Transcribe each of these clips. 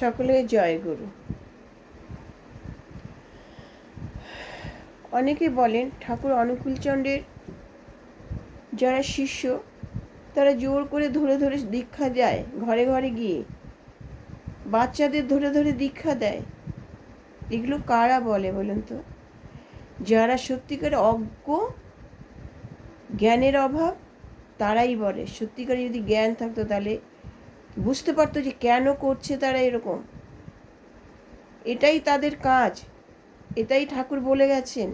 সকলে জয় গুরু। অনেকে বলেন ঠাকুর অনুকূলচন্দ্রের যারা শিষ্য, তারা জোর করে ধরে ধরে দীক্ষা যায় ঘরে ঘরে গিয়ে। বাচ্চাদের ধরে ধরে দীক্ষা দেয়। এগুলো কারা বলে বলুন তো? যারা সত্যিকার অজ্ঞ, জ্ঞানের অভাব, তারাই বলে। সত্যিকারে যদি জ্ঞান থাকতো তাহলে বুঝতে পারতো যে কেন করছে তারা এরকম। এটাই তাদের কাজ। এটাই ঠাকুর বলে গেছেন।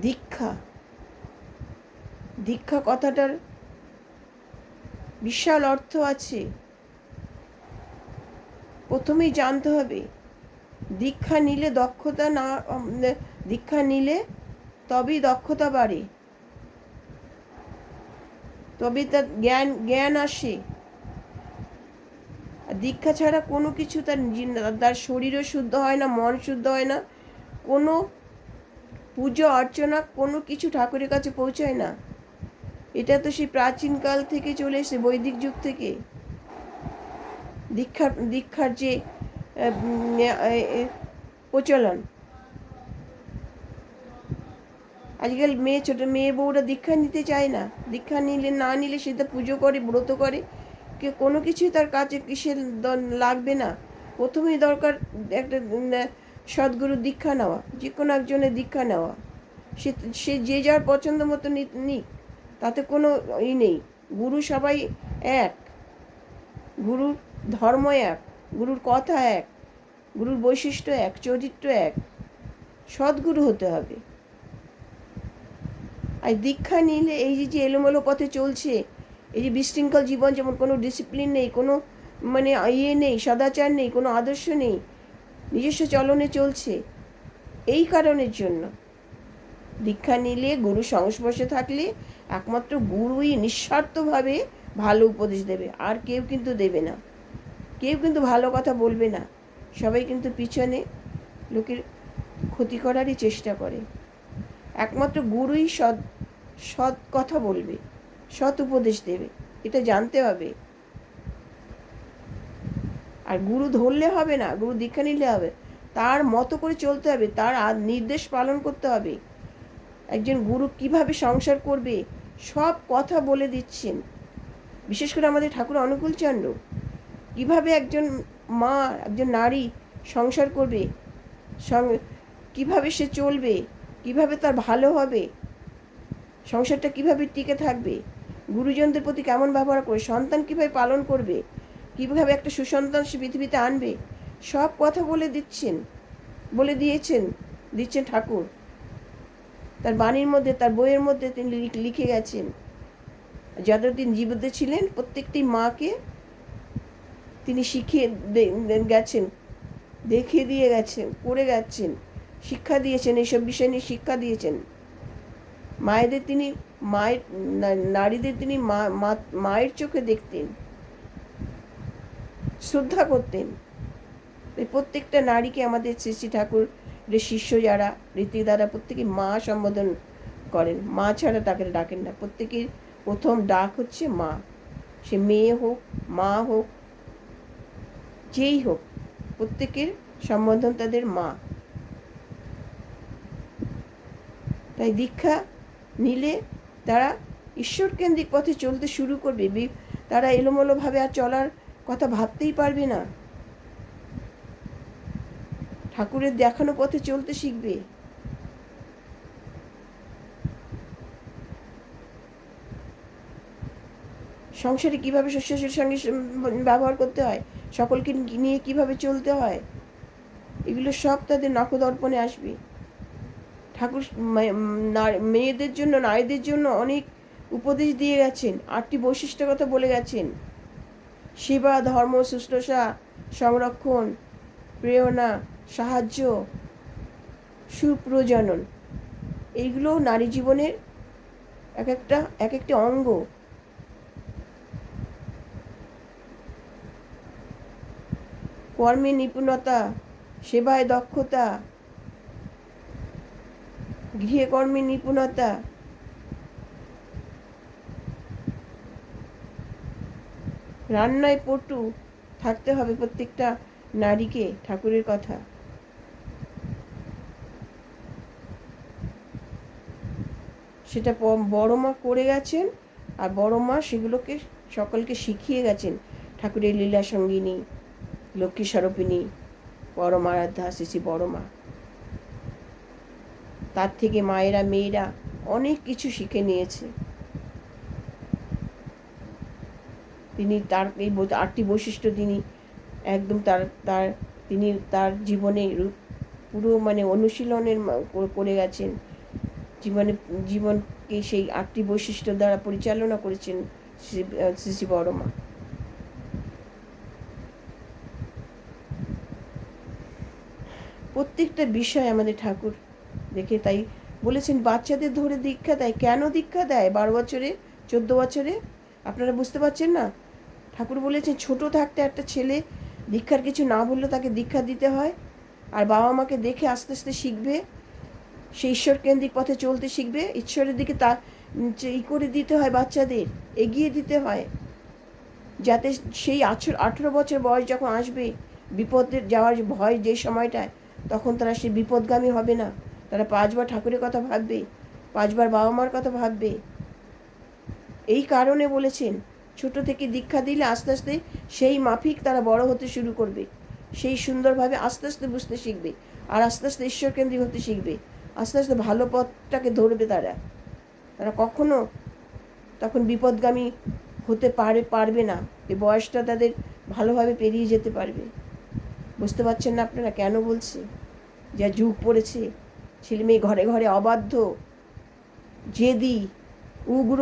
দীক্ষা। দীক্ষা কথাটার বিশাল অর্থ আছে। প্রথমেই জানতে হবে, দীক্ষা নিলে দক্ষতা না, দীক্ষা নিলে তবেই দক্ষতা বাড়ে। তবে তার জ্ঞান জ্ঞান আসে। দীক্ষা ছাড়া কোনো কিছু তার তার শরীরও শুদ্ধ হয় না, মন শুদ্ধ হয় না। কোনো পুজো, অর্চনা, কোনো কিছু ঠাকুরের কাছে পৌঁছায় না। এটা তো সেই প্রাচীনকাল থেকে চলে এসে বৈদিক যুগ থেকে। দীক্ষার দীক্ষার যে প্রচলন। আজকাল মেয়ে ছোট, মেয়ে বউরা দীক্ষা নিতে চায় না। দীক্ষা নিলে, না নিলে সে তো পুজো করে, ব্রত করে। কে, কোনো কিছুই তার কাছে কিসের লাগবে না। প্রথমেই দরকার একটা সদ্গুরু দীক্ষা নেওয়া যে কোনো একজনের দীক্ষা নেওয়া। সে সে যে যার পছন্দ মতো নিক, তাতে কোনো ই নেই। গুরু সবাই এক। গুরুর ধর্ম এক, গুরুর কথা এক, গুরুর বৈশিষ্ট্য এক, চরিত্র এক। সদ্গুরু হতে হবে। আর দীক্ষা নিলে এই যে এলোমেলো পথে চলছে, এই যে বিশৃঙ্খল জীবন যেমন কোনো ডিসিপ্লিন নেই, কোনো মানে ইয়ে নেই, সদাচার নেই, কোনো আদর্শ নেই, নিজস্ব চলনে চলছে, এই কারণের জন্য। দীক্ষা নিলে গুরু সংস্পর্শে থাকলে একমাত্র গুরুই নিঃস্বার্থভাবে ভালো উপদেশ দেবে, আর কেউ কিন্তু দেবে না। কেউ কিন্তু ভালো কথা বলবে না। সবাই কিন্তু পিছনে লোকের ক্ষতি করারই চেষ্টা করে। একমাত্র গুরুই সৎ সৎ কথা বলবে, সৎ উপদেশ দেবে, এটা জানতে হবে। আর গুরু ধরলে হবে না, গুরু দীক্ষা নিলে হবে। তার মতো করে চলতে হবে, তার নির্দেশ পালন করতে হবে। একজন গুরু কীভাবে সংসার করবে, সব কথা বলে দিচ্ছেন। বিশেষ করে আমাদের ঠাকুর অনুকূলচন্দ্র কীভাবে একজন মা, একজন নারী সংসার করবে কীভাবে সে চলবে, কীভাবে তার ভালো হবে সংসারটা কীভাবে টিকে থাকবে? গুরুজনদের প্রতি কেমন ব্যবহার করে, সন্তান কীভাবে পালন করবে? কীভাবে একটা সুসন্তান সে পৃথিবীতে আনবে? সব কথা বলে দিচ্ছেন, বলে দিয়েছেন, দিচ্ছেন ঠাকুর। তার বাণীর মধ্যে, তার বইয়ের মধ্যে তিনি লিখে গেছেন। যতদিন জীবিত ছিলেন, প্রত্যেকটি মাকে তিনি শিখিয়ে গেছেন, দেখিয়ে দিয়ে গেছেন, করে গেছেন, শিক্ষা দিয়েছেন, এইসব বিষয় নিয়ে শিক্ষা দিয়েছেন। মায়েদের তিনি মায়ের নারীদের তিনি মায়ের চোখে দেখতেন, শ্রদ্ধা করতেন। প্রত্যেকটা নারীকে আমাদের শ্রী শ্রী ঠাকুরের শিষ্য যারা রীতি দ্বারা প্রত্যেকে মা সম্বোধন করেন। মা ছাড়া তাকে ডাকেন না। প্রত্যেকের প্রথম ডাক হচ্ছে মা। সে মেয়ে হোক, মা হোক, যেই হোক, প্রত্যেকের সম্বোধন তাদের মা। তাই দীক্ষা নিলে তারা ঈশ্বরকেন্দ্রিক পথে চলতে শুরু করবে। তারা এলোমেলোভাবে আর চলার কথা ভাবতেই পারবে না। ঠাকুরের দেখানো পথে চলতে শিখবে। সংসারে কীভাবে শস্যের সঙ্গে ব্যবহার করতে হয়? সকলকে নিয়ে কীভাবে চলতে হয়? এগুলো সব তাদের নখদর্পণে আসবে। ঠাকুর মেয়েদের জন্য, নারীদের জন্য অনেক উপদেশ দিয়ে গেছেন, আটটি বৈশিষ্ট্য কথা বলে গেছেন। সেবা, ধর্ম, শুশ্রূষা, সংরক্ষণ, প্রেরণা, সাহায্য, সুপ্রজনন, এইগুলো নারী জীবনের এক একটা এক একটি অঙ্গ। কর্মে নিপুণতা, সেবায় দক্ষতা গৃহকর্মে নিপুণতা। রান্নায় পটু থাকতে হবে প্রত্যেকটা নারীকে ঠাকুরের কথা। সেটা বড় মা করে গেছেন আর বড় মা সেগুলোকে সকলকে শিখিয়ে গেছেন। ঠাকুরের লীলা সঙ্গিনী লক্ষ্মী স্বরূপিণী পরম আরাধ্যা শ্রী বড় মা তার থেকে মায়েরা, মেয়েরা অনেক কিছু শিখে নিয়েছে। তিনি তার এই আটটি বৈশিষ্ট্য তিনি একদম তার তার, তিনি তার জীবনে পুরো মানে অনুশীলনের করে- গেছেন। জীবনে, জীবনকে সেই আটটি বৈশিষ্ট্য দ্বারা পরিচালনা করেছেন শ্রী বড়মা। প্রত্যেকটা বিষয় আমাদের ঠাকুর দেখে তাই বলেছেন, বাচ্চাদের ধরে দীক্ষা দেয়। কেন দীক্ষা দেয়? বারো বছরে? চোদ্দ বছরে? আপনারা বুঝতে পারছেন না? ঠাকুর বলেছেন, ছোট থাকতে একটা ছেলে দীক্ষার কিছু না বললে তাকে দীক্ষা দিতে হয়। আর বাবা মাকে দেখে আস্তে আস্তে শিখবে, সে ঈশ্বর কেন্দ্রিক পথে চলতে শিখবে। ঈশ্বরের দিকে তা ই করে দিতে হয় বাচ্চাদের, এগিয়ে দিতে হয়। যাতে সেই আঠেরো আঠেরো বছর বয়স যখন আসবে, বিপদের যাওয়ার ভয় যে সময়টায়, তখন তারা সে বিপদগামী হবে না। তারা পাঁচবার ঠাকুরের কথা ভাববে, পাঁচবার বাবা মার কথা ভাববে। এই কারণে বলেছেন, ছোট থেকে দীক্ষা দিলে আস্তে আস্তে সেই মাফিক তারা বড় হতে শুরু করবে। সেই সুন্দরভাবে আস্তে আস্তে বুঝতে শিখবে, আর আস্তে আস্তে ঈশ্বরকেন্দ্রিক হতে শিখবে। আস্তে আস্তে ভালো পথটাকে ধরবে তারা। তারা কখনো তখন বিপদগামী হতে পারে, পারবে না। এই বয়সটা তাদের ভালোভাবে পেরিয়ে যেতে পারবে। বুঝতে পারছেন না আপনারা কেন বলছি? যা যুগ পড়েছে। ছেলে মেয়ে ঘরে ঘরে অবাধ্য, জেদি, উগ্র,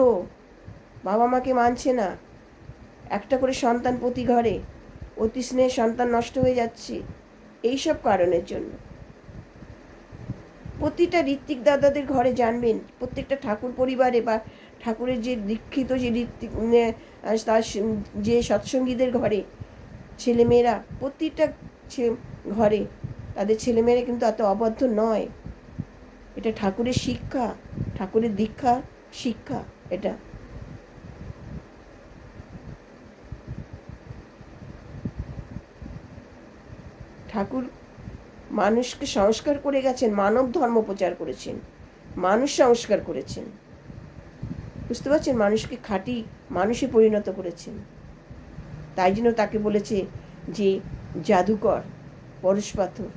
বাবা মাকে মানছে না। একটা করে সন্তান প্রতি ঘরে, অতি স্নেহ সন্তান নষ্ট হয়ে যাচ্ছে এইসব কারণের জন্য। প্রতিটা ঋত্বিক দাদাদের ঘরে জানবেন, প্রত্যেকটা ঠাকুর পরিবারে বা ঠাকুরের যে দীক্ষিত যে ঋত্বিক তার যে সৎসঙ্গীদের ঘরে ছেলেমেয়েরা, প্রতিটা ঘরে তাদের ছেলেমেয়েরা কিন্তু এত অবদ্ধ নয়। এটা ঠাকুরের শিক্ষা, ঠাকুরের দীক্ষা, শিক্ষা এটা। ঠাকুর মানুষকে সংস্কার করে গেছেন, মানব ধর্ম প্রচার করেছেন, মানুষ সংস্কার করেছেন। বুঝতে পারছেন? মানুষকে খাঁটি মানুষে পরিণত করেছেন। তাই জন্য তাকে বলেছে যে, জাদুকর পরশ পাথর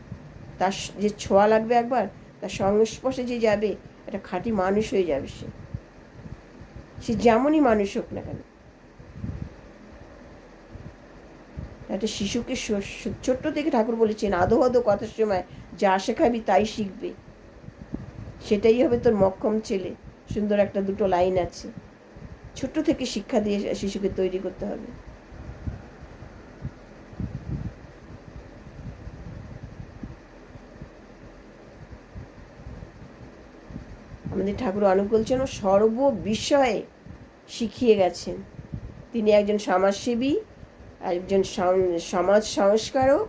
তার যে ছোঁয়া লাগবে একবার তার সংস্পর্শে যে যাবে, একটা খাঁটি মানুষ হয়ে যাবে সে। সে যেমনই মানুষ হোক না কেন। একটা শিশুকে ছোট্ট থেকে ঠাকুর বলেছেন, আদো আদো কথার সময় যা শেখাবি তাই শিখবে। সেটাই হবে তোর মক্ষম ছেলে। সুন্দর একটা দুটো লাইন আছে। ছোট্ট থেকে শিক্ষা দিয়ে শিশুকে তৈরি করতে হবে। আমাদের ঠাকুর অনুকূল যেন সর্ব বিষয়ে শিখিয়ে গেছেন। তিনি একজন সমাজসেবী, একজন সমাজ সংস্কারক,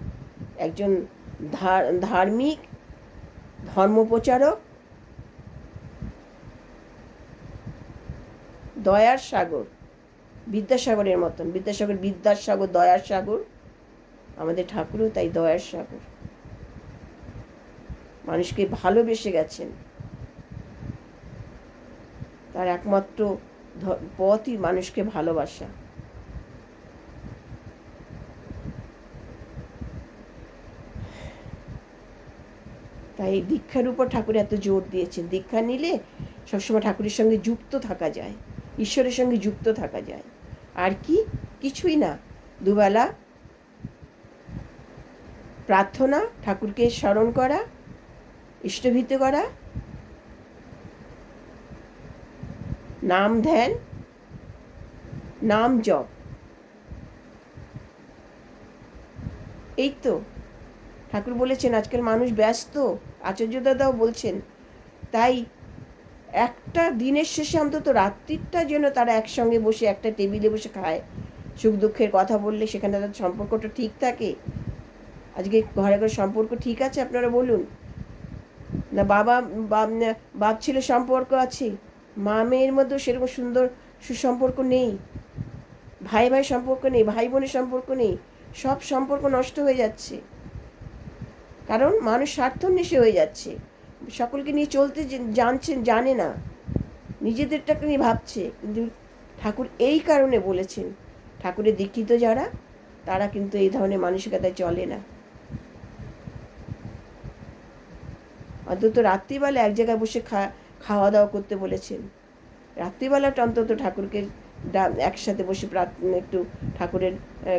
একজন ধার্মিক, ধর্মপ্রচারক। দয়ার সাগর, বিদ্যাসাগরের মতন। বিদ্যাসাগর বিদ্যার সাগর দয়ার সাগর। আমাদের ঠাকুরও তাই দয়ার সাগর। মানুষকে ভালোবেসে গেছেন। তার একমাত্র পথই মানুষকে ভালোবাসা। তাই দীক্ষার উপর ঠাকুর এত জোর দিয়েছেন। দীক্ষা নিলে সবসময় ঠাকুরের সঙ্গে যুক্ত থাকা যায়, ঈশ্বরের সঙ্গে যুক্ত থাকা যায়। আর কি? কিছুই না। দুবেলা প্রার্থনা, ঠাকুরকে স্মরণ করা, ইষ্টভীত করা নাম ধ্যান নাম জপ। এই তো, ঠাকুর বলেছেন আজকাল মানুষ ব্যস্ত আচার্য দাদাও বলছেন, তাই একটা দিনের শেষে অন্তত রাত্রিটা যেন তারা একসঙ্গে বসে একটা টেবিলে বসে খায়। সুখ দুঃখের কথা বললে সেখানে তাদের সম্পর্কটা ঠিক থাকে। আজকে ঘরে ঘরে সম্পর্ক ঠিক আছে আপনারা বলুন? না বাবা, বাপ ছেলে সম্পর্ক আছে? মা মেয়ের মধ্যেও সেরকম সুন্দর সুসম্পর্ক নেই ভাই ভাই সম্পর্ক নেই ভাই বোনের সম্পর্ক নেই, সব সম্পর্ক নষ্ট হয়ে যাচ্ছে। কারণ মানুষ স্বার্থন্বেষী হয়ে যাচ্ছে। সকলকে নিয়ে চলতে জানছেন, জানে না। নিজেদেরটাকে নিয়ে ভাবছে। কিন্তু ঠাকুর এই কারণে বলেছেন, ঠাকুরের দীক্ষিত যারা, তারা কিন্তু এই ধরনের মানসিকতায় চলে না। অন্তত রাত্রিবেলা এক জায়গায় বসে খা খাওয়া দাওয়া করতে বলেছেন। রাত্রিবেলাটা অন্তত ঠাকুরকে একসাথে বসে একটু ঠাকুরের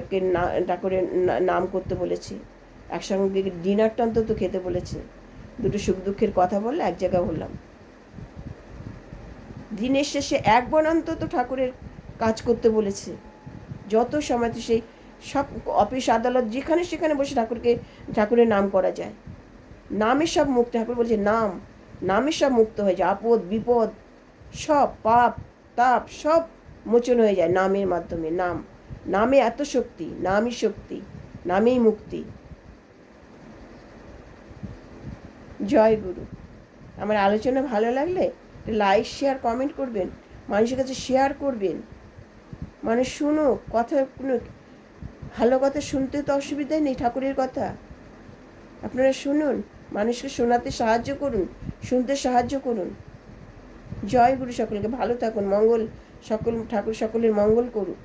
কে না- ঠাকুরের নাম করতে বলেছে। একসঙ্গে ডিনারটা অন্তত খেতে বলেছে। দুটো সুখ দুঃখের কথা বললে এক জায়গায় হলাম দিনের শেষে একবার অন্তত ঠাকুরের কাজ করতে বলেছে। যত সময় তো সেই সব অফিস, আদালত, যেখানে সেখানে বসে ঠাকুরকে, ঠাকুরের নাম করা যায়। নামের সব মুখ ঠাকুর বলছে, নাম নামে সব মুক্ত হয়ে যায়, আপদ, বিপদ, সব পাপ, তাপ, সব মোচন হয়ে যায় নামের মাধ্যমে। নাম, নামে এত শক্তি, নামই শক্তি, নামেই মুক্তি। জয় গুরু। আমার আলোচনা ভালো লাগলে লাইক শেয়ার কমেন্ট করবেন, মানুষের কাছে শেয়ার করবেন। মানুষ শুনুক কথা শুনুক ভালো কথা শুনতে তো অসুবিধাই নেই, ঠাকুরের কথা। আপনারা শুনুন মানুষকে শোনাতে সাহায্য করুন, শুনতে সাহায্য করুন। জয় গুরু সকলকে, ভালো থাকুন, মঙ্গল সকল, ঠাকুর সকলের মঙ্গল করুক।